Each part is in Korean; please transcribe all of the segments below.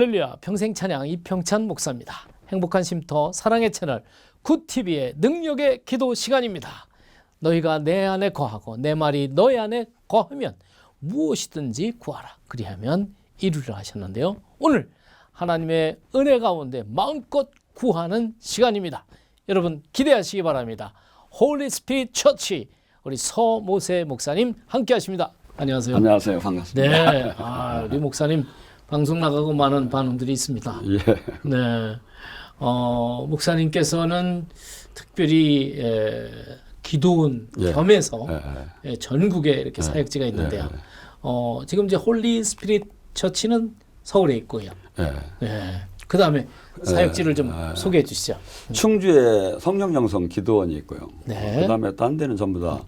할렐루야 평생 찬양 이평찬 목사입니다. 행복한 쉼터 사랑의 채널 굿TV의 능력의 기도 시간입니다. 너희가 내 안에 거하고 내 말이 너희 안에 거하면 무엇이든지 구하라. 그리하면 이루리라 하셨는데요. 오늘 하나님의 은혜 가운데 마음껏 구하는 시간입니다. 여러분 기대하시기 바랍니다. 홀리 스피릿 처치 우리 서모세 목사님 함께 하십니다. 안녕하세요. 안녕하세요. 반갑습니다. 네. 아, 우리 목사님 방송 나가고 많은 반응들이 있습니다. 예. 네. 어, 목사님께서는 특별히 에, 기도원 예. 겸해서 예, 예. 예, 전국에 이렇게 사역지가 있는데요. 어, 지금 이제 홀리 스피릿 처치는 서울에 있고요. 예. 예. 그 다음에 사역지를 좀 소개해 주시죠. 충주에 성령영성 기도원이 있고요. 네. 그 다음에 딴 데는 전부 다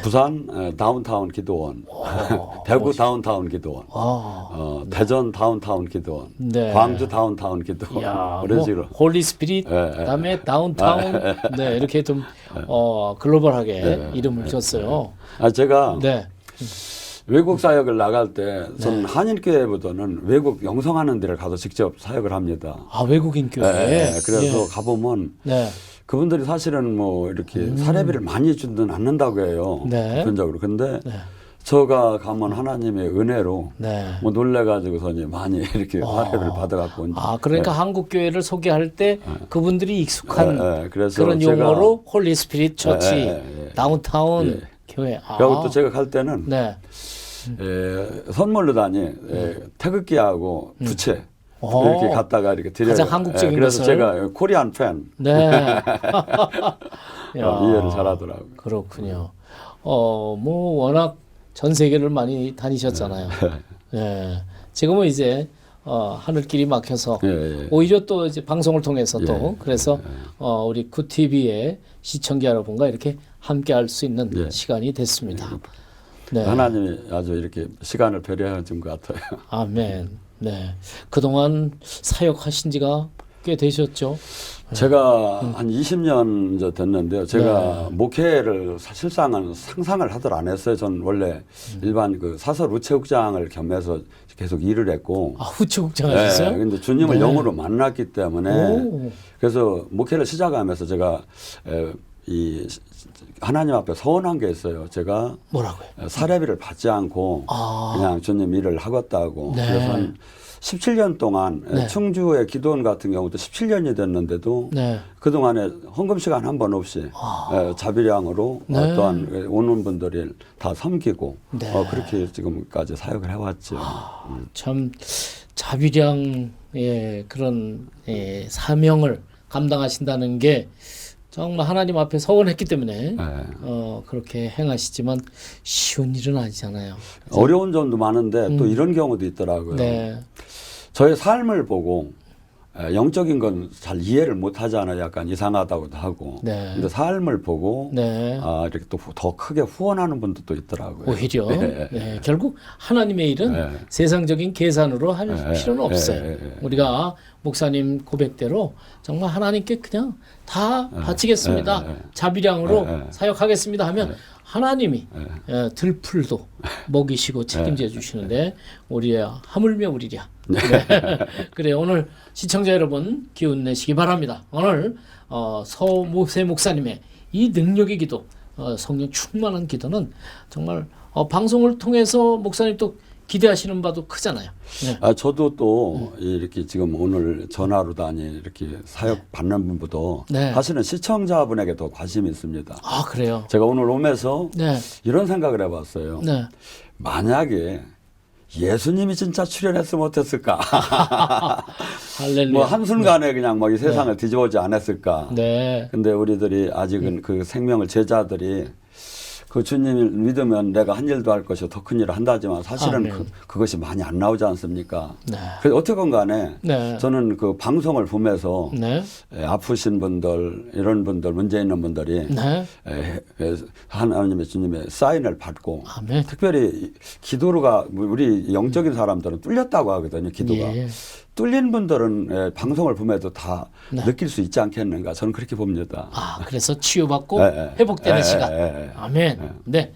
부산 에, 다운타운 기도원, 어, 대구 다운타운 기도원, 아, 어, 대전 다운타운 기도원, 네. 광주 다운타운 기도원 야, 그런 뭐 식으로. 홀리 스피릿, 예, 예. 그다음에 다운타운, 네 이렇게 좀 어, 글로벌하게 네. 이름을 줬어요. 아 제가 네, 외국 사역을 나갈 때 저는 한인교회보다는 외국 영성하는 데를 가서 직접 사역을 합니다. 아 외국인 교회. 예, 그래서 예. 가보면 네, 그분들이 사실은 뭐 이렇게 사례비를 많이 주는 않는다고 해요. 음. 네. 보편적으로. 근데 네. 저가 가면 하나님의 은혜로 네. 뭐 놀래가지고서 이제 많이 이렇게 사례비를 받아갖고. 이제. 아 그러니까 한국 교회를 소개할 때 그분들이 익숙한 예, 예. 그래서 그런 제가- 용어로 홀리 스피릿 처치, 예, 예, 예. 다운타운 예. 교회. 아, 그리고 또 제가 갈 때는 네. 에, 선물로 다니 에, 태극기하고 부채 음. 오. 이렇게 갖다가 이렇게 드려요. 가장 한국적인 예, 그래서 것을. 제가 코리안 팬 네. 야. 어, 이해를 잘하더라고요. 그렇군요. 어, 뭐 워낙 전 세계를 많이 다니셨잖아요. 예. 지금은 이제 어, 하늘길이 막혀서 예, 예. 오히려 또 이제 방송을 통해서 또 예. 그래서 어, 우리 굿TV의 시청자 여러분과 이렇게 함께 할 수 있는 예. 시간이 됐습니다. 네. 하나님이 아주 이렇게 시간을 배려해 준 것 같아요. 아멘. 네. 그동안 사역하신 지가 꽤 되셨죠? 제가 음. 한 20년 이제 됐는데요. 네. 제가 목회를 사실상은 상상을 하들 안 했어요. 전 원래 음. 일반 그 사설 우체국장을 겸해서 계속 일을 했고. 아, 후추국장 하셨어요? 네, 근데 주님을 네. 영으로 만났기 때문에 오. 그래서 목회를 시작하면서 제가 에, 이 하나님 앞에 서원한 게 있어요. 제가 뭐라고요? 사례비를 받지 않고 아. 그냥 주님 일을 하겠다고. 네. 그래서 한 17년 동안 네. 충주의 기도원 같은 경우도 17년이 됐는데도 네. 그 동안에 헌금 시간 한 번 없이 에, 자비량으로 네. 어, 또한 오는 분들을 다 섬기고 네. 어, 그렇게 지금까지 사역을 해왔죠. 아. 참 자비량의 그런 예, 사명을 감당하신다는 게 정말 하나님 앞에 서원했기 때문에 네. 어, 그렇게 행하시지만 쉬운 일은 아니잖아요. 어려운 점도 많은데 또 이런 경우도 있더라고요. 음. 네. 저의 삶을 보고 에, 영적인 건 잘 이해를 못 하잖아요. 약간 이상하다고도 하고. 네. 근데 삶을 보고 네. 아, 이렇게 또 더 크게 후원하는 분들도 있더라고요. 오히려 네. 네, 결국 하나님의 일은 네. 세상적인 계산으로 할 네, 필요는 네, 없어요. 네, 네. 우리가 목사님 고백대로 정말 하나님께 그냥 다 바치겠습니다. 네, 네. 자비량으로 네, 네. 사역하겠습니다 하면 하나님이 에, 들풀도 먹이시고 책임져 네. 주시는데 우리야 하물며 우리랴. 네. 그래 오늘 시청자 여러분 기운 내시기 바랍니다. 오늘 어, 서모세 목사님의 이 능력의 기도, 어, 성령 충만한 기도는 정말 어, 방송을 통해서 목사님 또 기대하시는 바도 크잖아요. 네. 아, 저도 또 이렇게 지금 오늘 전화로 다니 이렇게 사역 받는 분보다 네. 사실은 시청자분에게 더 관심이 있습니다. 아 그래요. 제가 오늘 오면서 네, 이런 생각을 해봤어요. 네. 만약에 예수님이 진짜 출연했으면 어땠을까? 할렐루야. 뭐 한순간에 그냥 뭐 이 세상을 뒤집어지 않았을까? 네, 근데 우리들이 아직은 그 생명을 제자들이 그 주님을 믿으면 내가 한 일도 할 것이 더 큰 일을 한다지만 사실은 아멘. 그, 그것이 많이 안 나오지 않습니까? 네. 그래서 어떻건 간에 네. 저는 그 방송을 보면서 네, 에, 아프신 분들 이런 분들 문제 있는 분들이 네. 에, 에, 하나님의 주님의 사인을 받고 아멘. 특별히 기도가 우리 영적인 사람들은 뚫렸다고 하거든요. 기도가 예. 뚫린 분들은 에, 방송을 보면서 다 네. 느낄 수 있지 않겠는가 저는 그렇게 봅니다. 아, 그래서 치유받고 예, 예. 회복되는 예, 시간. 예, 예. 아멘. 네.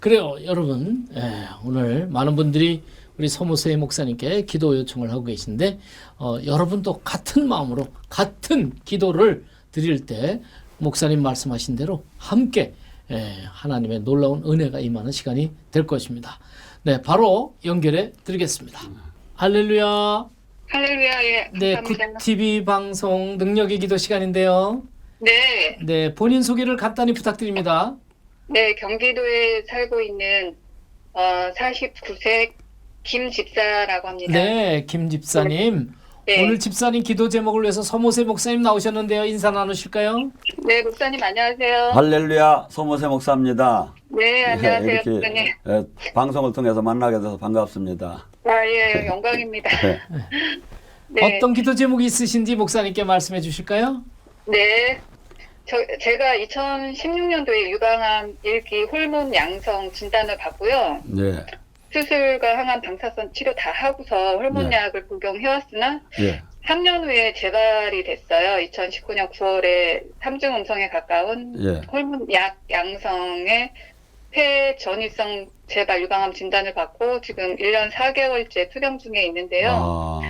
그래요, 여러분. 예, 오늘 많은 분들이 우리 서무서의 목사님께 기도 요청을 하고 계신데 어, 여러분도 같은 마음으로 같은 기도를 드릴 때 목사님 말씀하신 대로 함께 예, 하나님의 놀라운 은혜가 임하는 시간이 될 것입니다. 네, 바로 연결해 드리겠습니다. 할렐루야. 할렐루야, 예, 네, 감사합니다. 굿TV 방송 능력의 기도 시간인데요. 네, 네, 본인 소개를 간단히 부탁드립니다. 네, 경기도에 살고 있는 어, 49세 김 집사라고 합니다. 네, 김 집사님. 네. 오늘 집사님 기도 제목을 위해서 서모세 목사님 나오셨는데요. 인사 나누실까요? 네, 목사님 안녕하세요. 할렐루야 소모세 목사입니다. 네, 안녕하세요, 이렇게 목사님. 예, 방송을 통해서 만나게 돼서 반갑습니다. 아, 예, 영광입니다. 네. 네, 어떤 기도 제목이 있으신지 목사님께 말씀해 주실까요? 네. 저, 제가 2016년도에 유방암 1기 호르몬 양성 진단을 받고요. 네, 수술과 항암 방사선 치료 다 하고서 호르몬 네. 약을 복용해왔으나 예, 3년 후에 재발이 됐어요. 2019년 9월에 삼중 음성에 가까운 예, 호르몬 약 양성의 폐 전이성 재발 유방암 진단을 받고 지금 1년 4개월째 투병 중에 있는데요. 아,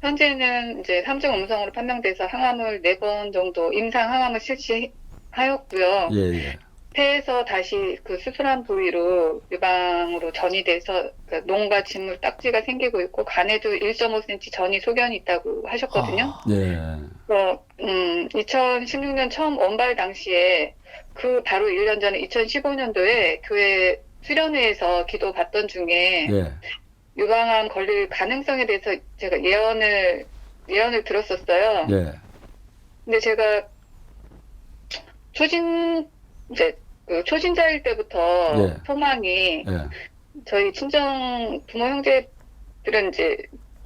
현재는 이제 삼중 음성으로 판명돼서 항암을 4번 정도 임상 항암을 실시하였고요. 예, 예, 폐에서 다시 그 수술한 부위로 유방으로 전이 돼서 그 농과 진물 딱지가 생기고 있고 간에도 1.5cm 전이 소견이 있다고 하셨거든요. 아, 예, 어, 음, 2016년 처음 원발 당시에 그 바로 1년 전에 2015년도에 교회 수련회에서 기도 받던 중에 예, 유방암 걸릴 가능성에 대해서 제가 예언을 예언을 들었었어요. 예, 근데 제가 초진 이제 그 초신자일 때부터 예. 소망이 예, 저희 친정 부모 형제들은 이제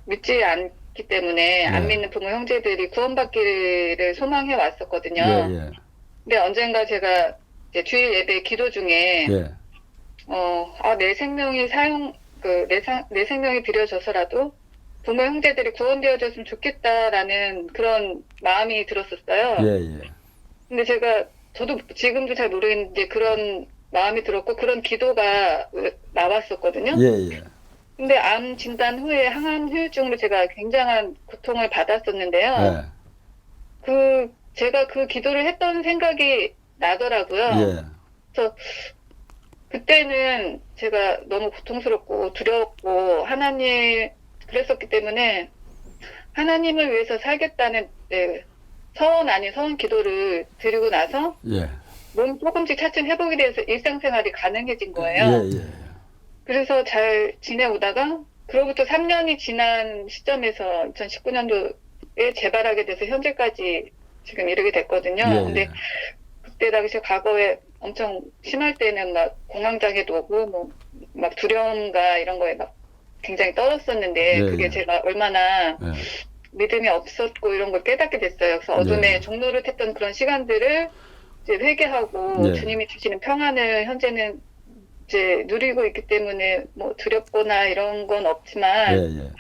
믿지 않기 때문에 안 네. 믿는 부모 형제들이 구원받기를 소망해 왔었거든요. 예, 근데 언젠가 제가 이제 주일 예배 기도 중에 예, 예, 어, 아, 내 생명이 사용 그내 내 생명이 빌려져서라도 부모 형제들이 구원되어졌으면 좋겠다라는 그런 마음이 들었었어요. 예, 예, 근데 제가 저도 지금도 잘 모르겠는데 그런 마음이 들었고 그런 기도가 나왔었거든요. 예, 예, 근데 암 진단 후에 항암 후유증으로 제가 굉장한 고통을 받았었는데요. 예, 그 제가 그 기도를 했던 생각이 나더라고요. 예, 그때는 제가 너무 고통스럽고 두려웠고 하나님 그랬었기 때문에 하나님을 위해서 살겠다는 네, 서원 아닌 서원 기도를 드리고 나서 예, 몸 조금씩 차츰 회복이 돼서 일상생활이 가능해진 거예요. 예, 예, 그래서 잘 지내오다가 그로부터 3년이 지난 시점에서 2019년도에 재발하게 돼서 현재까지 지금 이르게 됐거든요. 예, 근데 그때 당시 과거에 엄청 심할 때는 막 공황장애도 오고 뭐 막 두려움과 이런 거에 막 굉장히 떨었었는데 예, 그게 예. 제가 얼마나 예, 믿음이 없었고 이런 걸 깨닫게 됐어요. 그래서 어둠에 네. 종로를 했던 그런 시간들을 이제 회개하고 네. 주님이 주시는 평안을 현재는 이제 누리고 있기 때문에 뭐 두렵거나 이런 건 없지만 예, 예,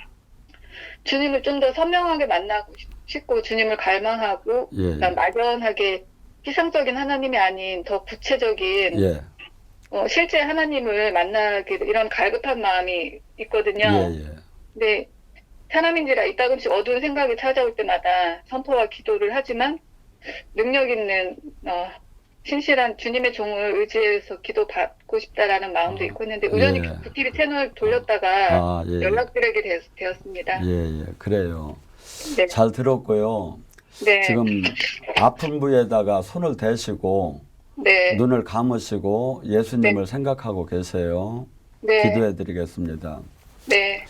주님을 좀 더 선명하게 만나고 싶- 싶고 주님을 갈망하고 예, 막연하게 피상적인 하나님이 아닌 더 구체적인 예, 어, 실제 하나님을 만나게 이런 갈급한 마음이 있거든요. 예, 예, 근데 사람인지라 이따금씩 어두운 생각이 찾아올 때마다 선포와 기도를 하지만 능력 있는 어, 신실한 주님의 종을 의지해서 기도 받고 싶다라는 마음도 아, 있고 했는데 우연히 예. 그 TV 채널 돌렸다가 아, 예, 연락드리게 되었, 되었 습니다. 예, 예, 그래요. 네. 잘 들었고요. 네. 지금 아픈 부위에다가 손을 대시고 네. 눈을 감으시고 예수님을 생각하고 계세요. 네. 기도해 드리겠습니다. 네.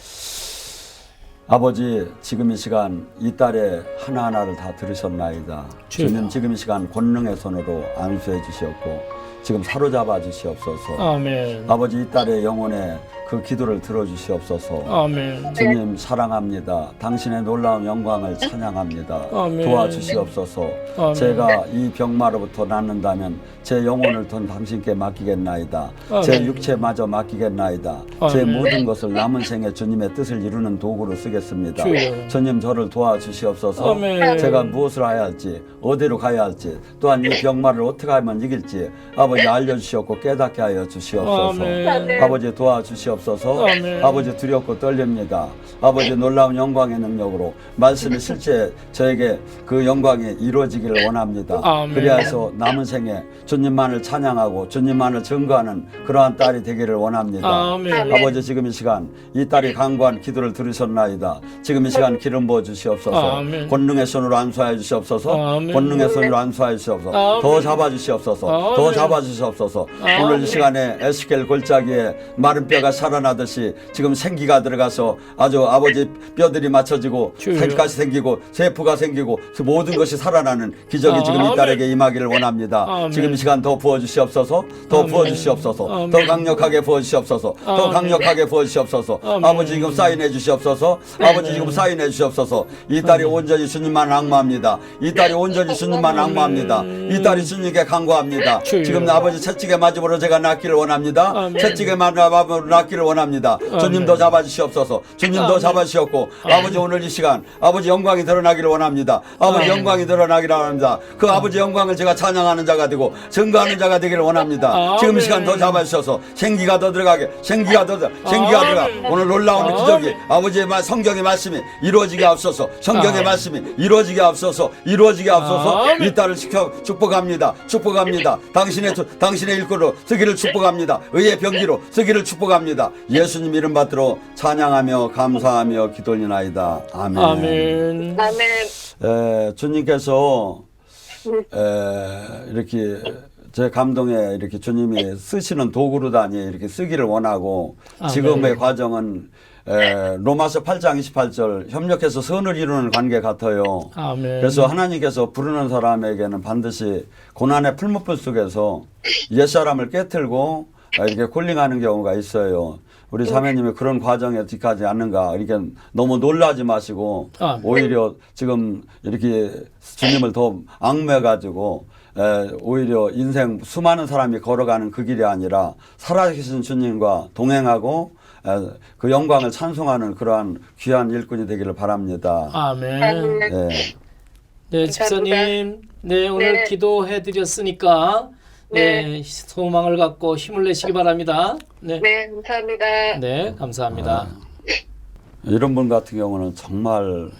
아버지, 지금 이 시간 이 딸의 하나하나를 다 들으셨나이다. 주여. 주님 지금 이 시간 권능의 손으로 안수해 주시옵고 지금 사로잡아 주시옵소서. 아멘. 아버지 이 딸의 영혼에 그 기도를 들어 주시옵소서. 아멘. 주님 사랑합니다. 당신의 놀라운 영광을 찬양합니다. 아멘. 도와주시옵소서. 아멘. 제가 이 병마로부터 낫는다면 제 영혼을 돈 당신께 맡기겠나이다. 제 아멘. 육체마저 맡기겠나이다. 제 아멘. 모든 것을 남은 생에 주님의 뜻을 이루는 도구로 쓰겠습니다. 주여. 주님 저를 도와주시옵소서. 아멘. 제가 무엇을 해야 할지, 어디로 가야 할지, 또한 이 병마를 어떻게 하면 이길지 아버지 알려주시옵고 깨닫게 하여 주시옵소서. 아멘. 네. 아버지 도와주시옵소서. 주시옵소서. 아멘. 아버지 두렵고 떨립니다. 아버지 놀라운 영광의 능력으로 말씀이 실제 저에게 그 영광이 이루어지기를 원합니다. 아멘. 그리하여 남은 생에 주님만을 찬양하고 주님만을 증거하는 그러한 딸이 되기를 원합니다. 아멘. 아멘. 아버지 지금 이 시간 이 딸이 강구한 기도를 들으셨나이다. 지금 이 시간 기름 부어 주시옵소서. 아멘. 권능의 손으로 안수하여 주시옵소서. 아멘. 권능의 손으로 안수하여 주시옵소서. 아멘. 더 잡아 주시옵소서. 더 아멘. 잡아 주시옵소서. 아멘. 오늘 이 시간에 에스겔 골짜기에 마른 뼈가 살아 나듯이 지금 생기가 들어가서 아주 아버지 뼈들이 맞춰지고. 살까지 생기고 세포가 생기고 그 모든 것이 살아나는 기적이 지금 이 아멘. 딸에게 임하기를 원합니다. 아멘. 지금 이 시간 더 부어 주시옵소서. 더 아멘. 부어 주시옵소서. 아멘. 더 강력하게 부어 주시옵소서. 더 아멘. 강력하게 부어 주시옵소서. 아멘. 아버지 지금 사인해 주시옵소서. 아버지 지금 사인해 주시옵소서. 이 딸이 온전히 주님만 악마합니다. 이 딸이 온전히 주님만 악마합니다. 이 딸이 주님께 간구합니다. 지금 아버지 채찍에 맞음으로 제가 낫기를 원합니다. 아멘. 채찍에 맞음으로 낫기를 원합니다. 주님 더 잡아주시옵소서. 주님 더 아멘. 잡아주시옵고 아버지 오늘 이 시간 아버지 영광이 드러나기를 원합니다. 아버지. 영광이 드러나기를 원합니다. 그 아버지 영광을 제가 찬양하는 자가 되고 증거하는 자가 되기를 원합니다. 지금 이 시간 더 잡아주셔서 생기가 더 들어가게 생기가 더 들어 생기가 들어가 오늘 놀라운. 기적이 아버지의 말 성경의 말씀이 이루어지게 앞서서 성경의. 말씀이 이루어지게 앞서서 이루어지게 앞서서. 이 딸을 지켜 축복합니다. 축복합니다. 당신의 주- 당신의 일꾼으로 쓰기를 축복합니다. 의의 병기로 쓰기를 축복합니다. 예수님 이름 받들어 찬양하며 감사하며 기도리나이다. 아멘. 아멘. 아멘. 에, 주님께서 에, 이렇게 제 감동에 이렇게 주님이 쓰시는 도구로다니 이렇게 쓰기를 원하고 아멘. 지금의 과정은 에, 로마서 8장 28절 협력해서 선을 이루는 관계 같아요. 아멘. 그래서 하나님께서 부르는 사람에게는 반드시 고난의 풀무불 속에서 옛사람을 깨틀고 이렇게 콜링하는 경우가 있어요. 우리 사모님이 그런 과정에 뒤까지 않는가 이렇게 너무 놀라지 마시고 아멘. 오히려 지금 이렇게 주님을 더 악매가지고 에, 오히려 인생 수많은 사람이 걸어가는 그 길이 아니라 살아계신 주님과 동행하고 에, 그 영광을 찬송하는 그러한 귀한 일꾼이 되기를 바랍니다. 아멘. 예. 네, 집사님. 네, 오늘 네. 기도해 드렸으니까 네, 소망을 갖고 힘을 내시기 바랍니다. 네. 네, 감사합니다. 네, 감사합니다. 이런 분 같은 경우는 정말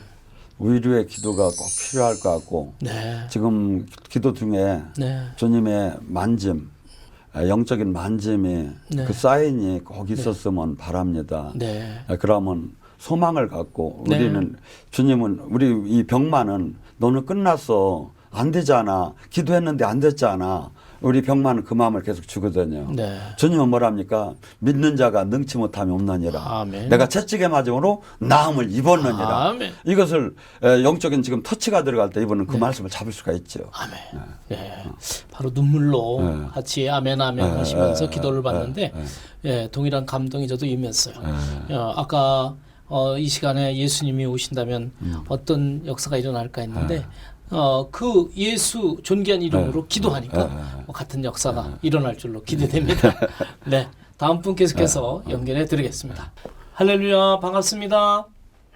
위로의 기도가 꼭 필요할 것 같고 네. 지금 기도 중에 네. 주님의 만짐, 아, 영적인 만짐이 네. 그 사인이 꼭 있었으면 바랍니다. 네. 아, 그러면 소망을 갖고 네. 우리는 주님은 우리 이 병만은 너는 끝났어 안 되잖아 기도했는데 안 됐잖아 우리 병만은 그 마음을 계속 주거든요. 네. 주님은 뭐랍니까? 믿는 자가 능치 못함이 없느니라. 아멘. 내가 채찍에 맞음으로 나음을 입었느니라. 아멘. 이것을 에, 영적인 지금 터치가 들어갈 때 이분은 그 말씀을 잡을 수가 있죠. 아멘. 네. 바로 눈물로 네. 같이 아멘 아멘 네, 하시면서 네, 기도를 네, 받는데 네. 예, 동일한 감동이 저도 임했어요. 어, 아까 어, 이 시간에 예수님이 오신다면 음. 어떤 역사가 일어날까 했는데 어, 그 예수 존귀한 이름으로 기도하니까 네, 네, 뭐 같은 역사가 일어날 줄로 기대됩니다. 네. 다음 분 계속해서 연결해 드리겠습니다. 할렐루야 반갑습니다.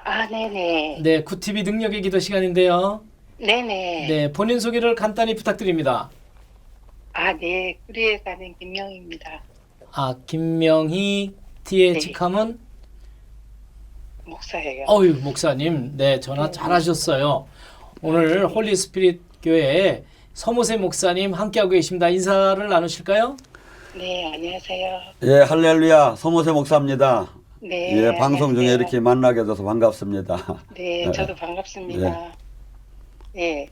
아, 네네. 네, 구티비 능력의 기도 시간인데요. 네네. 네, 본인 소개를 간단히 부탁드립니다. 아, 네. 구리에 사는 김명입니다. 아, 김명희 네. 직함은 목사예요. 어유 목사님, 네 전화 잘하셨어요. 오늘 홀리 스피릿 교회에 서무세 목사님 함께하고 계십니다. 인사를 나누실까요? 네, 안녕하세요. 예, 할렐루야. 소모세 목사입니다. 네. 예, 방송 중에 안녕하세요. 이렇게 만나게 돼서 반갑습니다. 네, 네. 저도 반갑습니다. 네.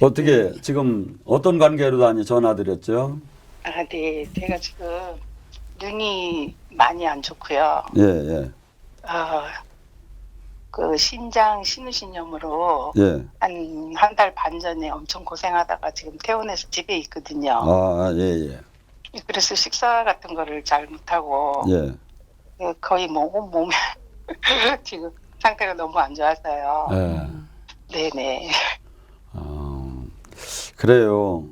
어떻게 지금 어떤 관계로 다니 전화드렸죠? 아, 네. 제가 지금 눈이 많이 안 좋고요. 예, 예, 아, 그 신장 신우신염으로 예. 한 한 달 반 전에 엄청 고생하다가 지금 퇴원해서 집에 있거든요. 아, 예, 예, 그래서 식사 같은 거를 잘 못하고 예. 그 거의 뭐 온 몸에 지금 상태가 너무 안 좋아서요. 예. 네네. 어, 그래요.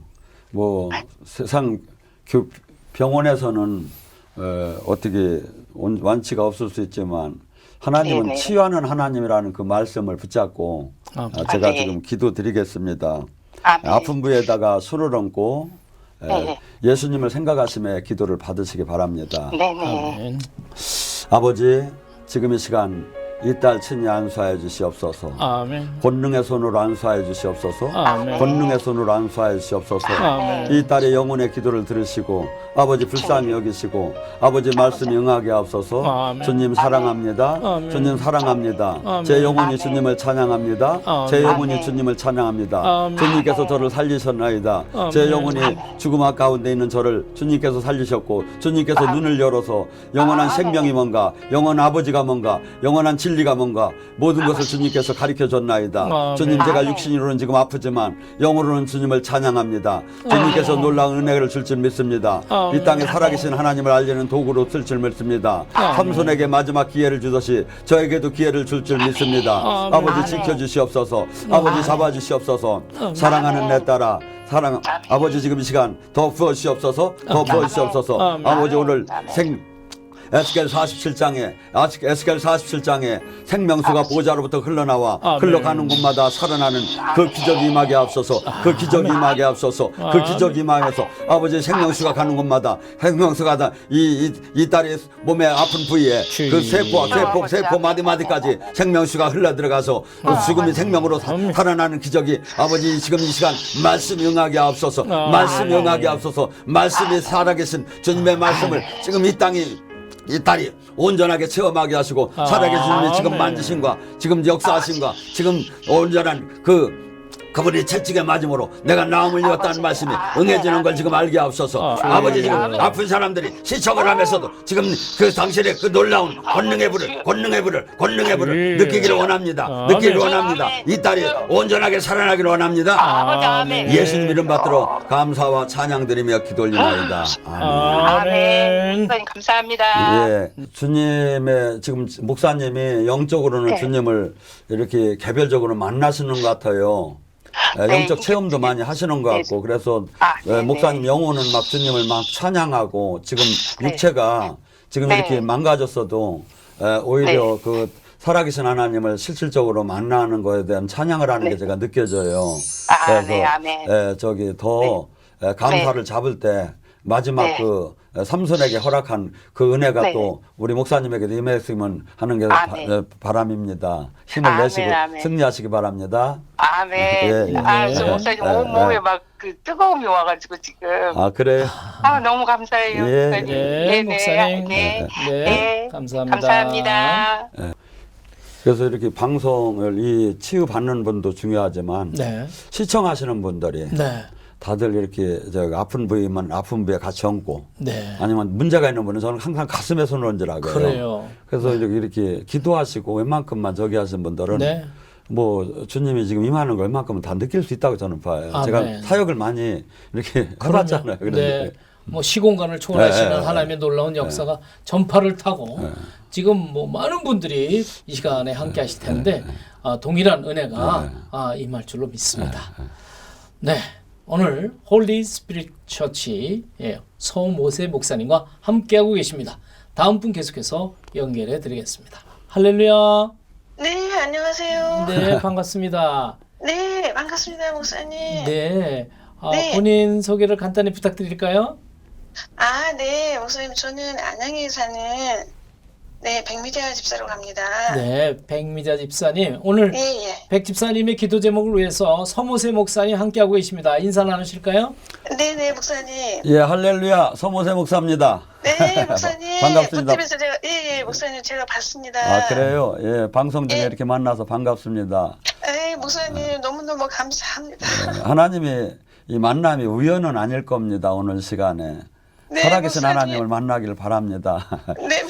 뭐 세상 교, 병원에서는 어, 어떻게 온- 완치가 없을 수 있지만 하나님은 네네. 치유하는 하나님이라는 그 말씀을 붙잡고 아, 어, 제가 아, 네. 지금 기도드리겠습니다. 아, 네. 아픈 부에다가 술을 얹고 에, 네. 예 수님을 생각하심에 기도를 받으시기 바랍니다. 네네. 아멘. 아버지 지금 이 시간 이 딸 친히 안수하여 주시옵소서. 아멘. 권능의 손으로 안수하여 주시옵소서. 아멘. 권능의 손으로 안수하여 주시옵소서. 아멘. 이 딸의 영혼의 기도를 들으시고 아버지 불쌍히 여기시고 아버지 말씀 응하게 하옵소서. 아멘. 주님 사랑합니다. 아멘. 주님 사랑합니다. 아멘. 제 영혼이 아멘. 주님을 찬양합니다. 아멘. 제 영혼이 아멘. 주님을 찬양합니다. 아멘. 주님께서 저를 살리셨나이다. 제 아멘. 영혼이 죽음 앞 가운데 있는 저를 주님께서 살리셨고 주님께서 눈을 열어서 영원한 아멘. 생명이 뭔가 영원한 아버지가 뭔가 영원한 진 리가 뭔가 모든 것을 주님께서 가르쳐 줬나이다. 아멘. 주님 제가. 육신으로는 지금 아프지만 영으로는 주님을 찬양합니다. 주님께서 놀라운 은혜를 줄 줄 믿습니다. 아멘. 이 땅에 살아계신 하나님을 알리는 도구로 쓸 줄 믿습니다. 삼손에게 마지막 기회를 주듯이 저에게도 기회를 줄 줄 믿습니다. 아버지. 지켜주시옵소서. 아버지 잡아주시옵소서. 사랑하는 내 딸아. 사랑 아버지 지금 이 시간 더 부어주시옵소서 더 부어주시옵소서. 아버지 오늘. 생 에스겔 47장에 에스겔 47장에 생명수가 보좌로부터 흘러나와 아멘. 흘러가는 곳마다 살아나는 그 기적이 임하게 앞서서 그 기적이 임하게 앞서서 그 아멘. 기적이 임하면서 아버지 생명수가 가는 곳마다 생명수가 다 이 이 딸의 몸에 아픈 부위에 그 세포 세포 세포 마디 마디까지 생명수가 흘러 들어가서 그 죽음이 생명으로 사- 아멘. 살아나는 기적이 아버지 지금 이 시간 말씀 응하게 앞서서. 말씀 응하게 앞서서 말씀이 살아계신 주님의 말씀을 지금 이 땅이 이 딸이 온전하게 체험하게 하시고 살아계신 주님이 지금 아멘. 만지신과 지금 역사하신과 지금 온전한 그 그분이 채찍에 맞음으로 내가 나음을 이었다는 말씀이 응해지는 걸 지금 알게 하옵소서 아, 아버지 지금 아멘. 아픈 사람들이 시청을 하면서도 지금 그 당신의 그 놀라운 권능의 불을 권능의 불을 권능의 불을 예. 느끼기를 원합니다. 느끼기를 원합니다. 이 딸이 온전하게 살아나기를 원합니다 아버지 아멘. 예수님 이름 받들어 감사와 찬양 드리며 기도 올리나이다 아멘. 아멘. 아멘. 목사님 감사합니다. 예, 주님의 지금 목사님이 영적으로는 네. 주님을 이렇게 개별적으로 만나시는 것 같아요. 예, 네, 영적 체험도 많이 하시는 것 네. 같고 그래서 아, 예, 네네. 목사님 영혼은 막 주님을 막 찬양하고 지금 네. 육체가 지금 네. 이렇게 망가졌어도 예, 오히려 그 살아계신 하나님을 실질적으로 만나는 거에 대한 찬양을 하는 게 네. 제가 느껴져요. 아, 그래서 네. 예, 저기 더 예, 감사를 잡을 때 마지막 네. 그 예, 삼손에게 허락한 그 은혜가 네. 또 우리 목사님에게도 임했으면 하는 게 아멘. 바, 예, 바람입니다. 힘을 아멘, 내시고 아멘. 승리하시기 바랍니다. 아멘. 예, 예. 아, 예. 저 목사님 예, 온몸에 예. 막그 뜨거움이 와가지고 지금. 아 그래요? 아, 너무 감사해요. 예. 목사님. 네, 네, 목사님. 네. 네, 네. 감사합니다. 감사합니다. 그래서 이렇게 방송을 이 치유 받는 분도 중요하지만 네. 시청하시는 분들이 네. 다들 이렇게 저 아픈 부위면 아픈 부위에 같이 얹고 네. 아니면 문제가 있는 분은 저는 항상 가슴에 손을 얹으라고요. 그래요. 그래서 이렇게, 이렇게 기도하시고 웬만큼만 저기 하신 분들은 네. 뭐 주님이 지금 임하는 걸 웬만큼은 다 느낄 수 있다고 저는 봐요. 아멘. 제가 사역을 많이 이렇게 해봤잖아요. 그런데 네. 뭐 시공간을 초월하시는 네, 네, 하나님의 놀라운 역사가 전파를 타고 지금 뭐 많은 분들이 이 시간에 함께 하실 텐데 아, 동일한 은혜가 아, 임할 줄로 믿습니다. 네. 오늘 홀리 스피릿 처치 예, 서모세 목사님과 함께하고 계십니다. 다음 분 계속해서 연결해 드리겠습니다. 할렐루야. 네, 안녕하세요. 네, 네, 반갑습니다. 반갑습니다, 목사님. 네. 아, 네. 본인 소개를 간단히 부탁드릴까요? 아, 네, 목사님, 저는 안양에 사는 네, 백미자 집사로 갑니다. 네, 백미자 집사님. 오늘 예, 예. 백 집사님의 기도 제목을 위해서 서모세 목사님 함께하고 계십니다. 인사 나누실까요? 네, 네, 목사님. 예 할렐루야 서모세 목사입니다. 네, 목사님. 반갑습니다. 제가 예, 예, 목사님 제가 봤습니다. 아 그래요? 예 방송 중에 예. 이렇게 만나서 반갑습니다. 네, 목사님 너무너무 감사합니다. 예, 하나님이 이 만남이 우연은 아닐 겁니다. 오늘 시간에 네, 살아계신 목사님. 하나님을 만나기를 바랍니다. 네,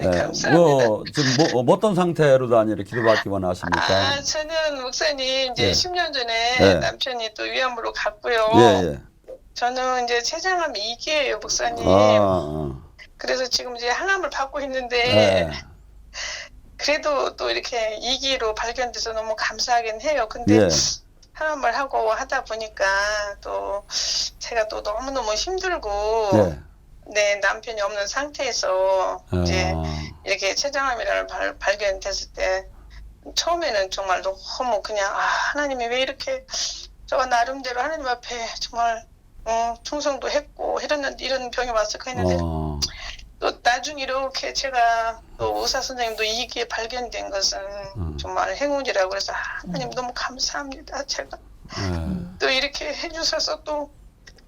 네, 예, 감사합니다. 뭐 지금 뭐 어떤 상태로 다니를 기도받기 원하십니까? 아, 저는 목사님 이제 예. 10년 전에 예. 남편이 또 위암으로 갔고요. 예 예. 저는 이제 췌장암 2기예요, 목사님. 아, 아, 그래서 지금 이제 항암을 받고 있는데 예. 그래도 또 이렇게 2기로 발견돼서 너무 감사하긴 해요. 근데 예. 항암을 하고 하다 보니까 또 제가 또 너무너무 힘들고 예. 네 남편이 없는 상태에서 이제 아, 이렇게 췌장암이라는 발, 발견됐을 때 처음에는 정말 너무 그냥 아 하나님이 왜 이렇게 저가 나름대로 하나님 앞에 정말 어, 충성도 했고 이랬는데 이런 병이 왔을까 했는데 어, 또 나중에 이렇게 제가 또 의사 선생님도 이게 발견된 것은 음. 정말 행운이라고 해서 하나님 너무 감사합니다. 제가 예. 또 이렇게 해주셔서 또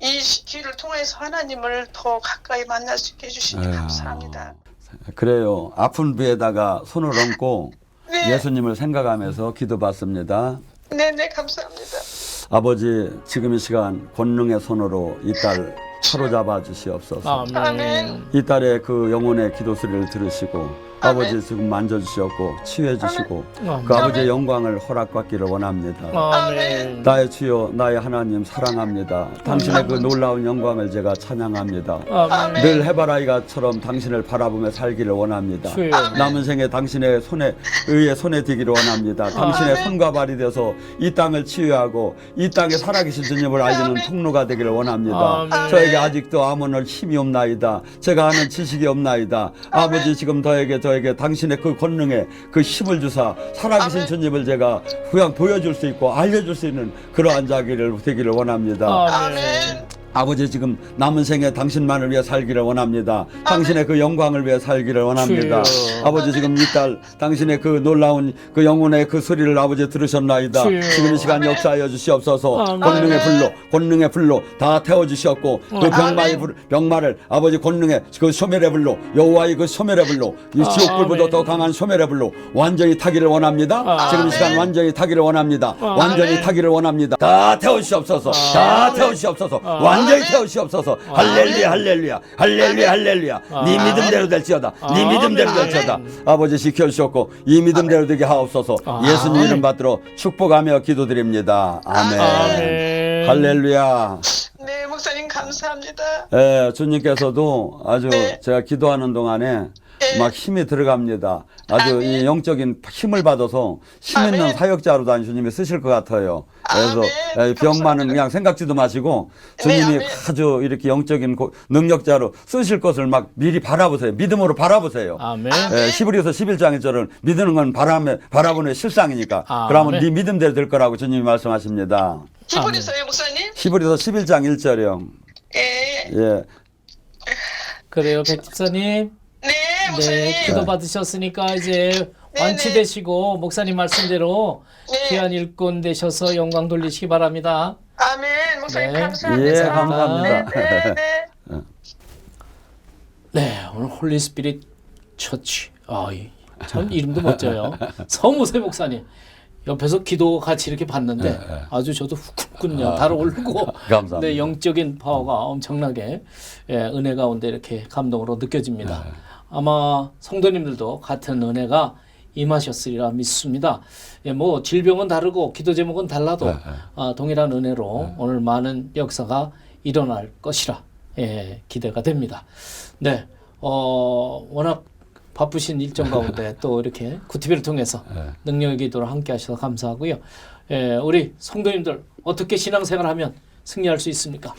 이 기를 통해서 하나님을 더 가까이 만날 수 있게 해주시니 예. 감사합니다. 그래요. 아픈 비에다가 손을 얹고 네, 예수님을 생각하면서 기도받습니다. 네, 네, 감사합니다. 아버지 지금 이 시간 권능의 손으로 이 딸 사로잡아 주시옵소서. 아멘. 이 딸의 그 영혼의 기도 소리를 들으시고 아버지 지금 만져주시옵고 치유해 주시고 아멘. 그 아버지의 영광을 허락받기를 원합니다. 아멘. 나의 주여 나의 하나님 사랑합니다. 당신의 그 놀라운 영광을 제가 찬양합니다. 아멘. 늘 해바라기가처럼 당신을 바라보며 살기를 원합니다. 주여. 남은 생에 당신의 손에 의의 손에 쥐기를 원합니다. 당신의 손과 발이 되어서 이 땅을 치유하고 이 땅에 살아계신 주님을 알리는 통로가 되기를 원합니다. 아멘. 저에게 아직도 아무는 힘이 없나이다. 제가 아는 지식이 없나이다. 아버지 지금 저에게 저 에게 당신의 그 권능에 그 힘을 주사 살아계신. 주님을 제가 그냥 보여줄 수 있고 알려줄 수 있는 그러한 자기를 되기를 원합니다. 아멘. 아버지 지금 남은 생에 당신만을 위해 살기를 원합니다. 당신의 그 영광을 위해 살기를 원합니다. 주여. 아버지 지금 이 딸 당신의 그 놀라운 그 영혼의 그 소리를 아버지 들으셨나이다. 주여. 지금 이 시간 역사하여 주시옵소서. 아멘. 권능의 불로 권능의 불로 다 태워 주시옵고 그. 병마의 불, 병마를 아버지 권능의 그 소멸의 불로 여호와의 그 소멸의 불로 이 지옥 불보다 아멘. 더 강한 소멸의 불로 완전히 타기를 원합니다. 아멘. 지금 이 시간 완전히 타기를 원합니다. 아멘. 완전히 타기를 원합니다. 다 태워 주시옵소서. 다 아멘. 태워 주시옵소서. 아멘. 완전히 태우시옵소서. 할렐루야, 할렐루야, 할렐루야, 할렐루야. 네 아멘. 믿음대로 될지어다. 네 아멘. 믿음대로 될지어다. 아버지 지켜주셨고 이 믿음대로 되게 하옵소서. 예수님 이름 받들어 축복하며 기도드립니다. 아멘. 할렐루야. 네, 목사님 감사합니다. 예, 주님께서도 아주 네. 제가 기도하는 동안에 네. 막 힘이 들어갑니다. 아주 아멘. 이 영적인 힘을 받아서 힘 있는 아멘. 사역자로 다 주님이 쓰실 것 같아요. 그래서 아멘. 예, 병만은 감사합니다. 그냥 생각지도 마시고 네, 주님이 아멘. 아주 이렇게 영적인 고- 능력자로 쓰실 것을 막 미리 바라보세요. 믿음으로 바라보세요. 아멘. 예, 히브리서 11장에처럼 믿는 건 바람에 바라보는 실상이니까. 아멘. 그러면 네 믿음대로 될 거라고 주님이 말씀하십니다. 히브리서요, 목사님? 히브리서 11장 1절형. 예. 예. 그래요, 백 집사님. 네, 목사님. 네, 기도 받으셨으니까 이제 네, 완치되시고 목사님 말씀대로 네. 귀한 일꾼 되셔서 영광 돌리시기 바랍니다. 아멘. 목사님 네. 감사합니다. 예, 감사합니다. 네, 네. 네, 오늘 홀리 스피릿 처치. 아, 이- 참 이름도 멋져요. 서무세 목사님. 옆에서 기도 같이 이렇게 봤는데 아주 저도 훅훅군요. 달아오르고 감사합니다. 네, 영적인 파워가 엄청나게 예, 은혜 가운데 이렇게 감동으로 느껴집니다. 아마 성도님들도 같은 은혜가 임하셨으리라 믿습니다. 예, 뭐 질병은 다르고 기도 제목은 달라도 아, 동일한 은혜로 오늘 많은 역사가 일어날 것이라 예, 기대가 됩니다. 네, 어, 워낙 바쁘신 일정 가운데 또 이렇게 구티비를 통해서 능력의 기도를 함께 하셔서 감사하고요. 예, 우리 성도님들 어떻게 신앙생활하면 승리할 수 있습니까?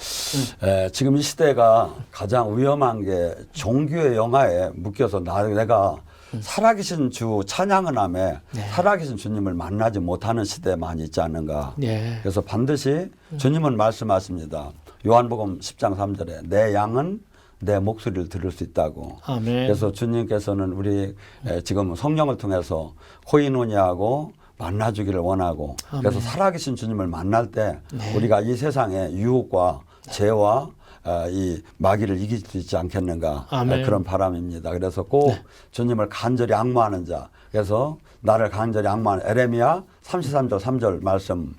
에, 지금 이 시대가 가장 위험한 게 종교의 영화에 묶여서 나, 내가 살아계신 주 찬양을 하며 살아계신 주님을 만나지 못하는 시대에 많이 있지 않는가. 네. 그래서 반드시 주님은 말씀하십니다. 요한복음 10장 3절에 내 양은 내 목소리를 들을 수 있다고. 아멘. 그래서 주님께서는 우리 에, 지금 성령을 통해서 코이노니아하고 만나주기를 원하고 그래서 살아계신 주님을 만날 때 네. 우리가 이 세상의 유혹과 죄와 어, 이 마귀를 이길 수 있지 않겠는가 아멘. 네. 에, 그런 바람입니다. 그래서 꼭 주님을 간절히 악무하는 자 그래서 나를 간절히 악무하는 에레미야 33절 3절 말씀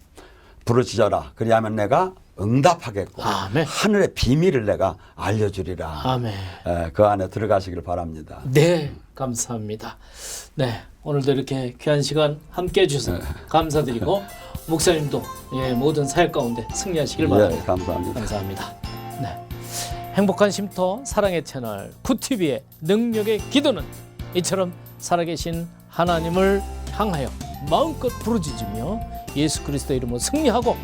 부르짖어라 그리하면 내가 응답하겠고 아멘. 하늘의 비밀을 내가 알려주리라. 아멘. 에, 그 안에 들어가시길 바랍니다. 네, 감사합니다. 네, 오늘도 이렇게 귀한 시간 함께 해주셔서 네. 감사드리고 목사님도 예, 모든 사역 가운데 승리하시길 예, 바랍니다. 감사합니다. 감사합니다. 네, 행복한 쉼터 사랑의 채널 쿠티비의 능력의 기도는 이처럼 살아계신 하나님을 향하여 마음껏 부르짖으며 예수 그리스도 이름으로 승리하고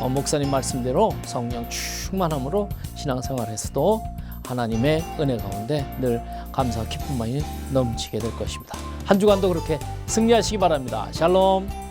어, 목사님 말씀대로 성령 충만함으로 신앙생활에서도 하나님의 은혜 가운데 늘 감사와 기쁨만이 넘치게 될 것입니다. 한 주간도 그렇게 승리하시기 바랍니다. 샬롬.